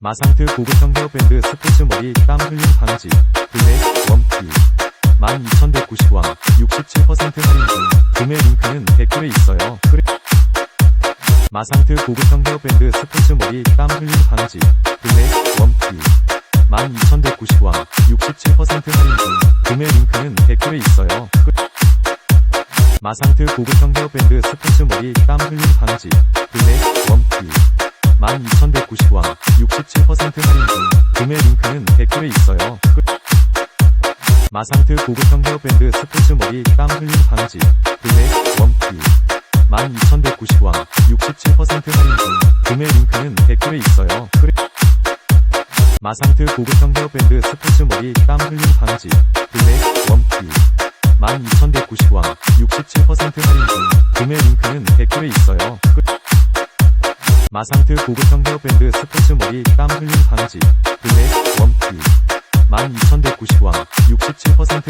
마상트 고급형 헤어밴드 스포츠 머리 땀 흘림 방지 블랙 웜큐 12,190원 67% 할인 중 구매 링크는 댓글에 있어요. 그래- 마상트 고급형 헤어밴드 스포츠 머리 땀 흘림 방지 블랙 웜큐 12,190원 67% 할인 중 구매 링크는 댓글에 있어요. 그래- 마상트 고급형 헤어밴드 스포츠 머리 땀 흘림 방지 블랙 12,190원 67% 할인 중 구매 링크는 댓글에 있어요. 끝. 마상트 고급형 헤어밴드 스포츠 머리 땀 흘림 방지 블랙 웜큐 12,190원 67% 할인 중 구매 링크는 댓글에 있어요. 마상트 고급형 헤어밴드 스포츠 머리 땀 흘림 방지 블랙 웜큐 12,190원 67% 할인 중 구매 링크는 댓글에 있어요. 끝. 마상트 고급형 헤어밴드 스포츠 머리 땀 흘림 방지 블랙 웜큐 12,190원 67%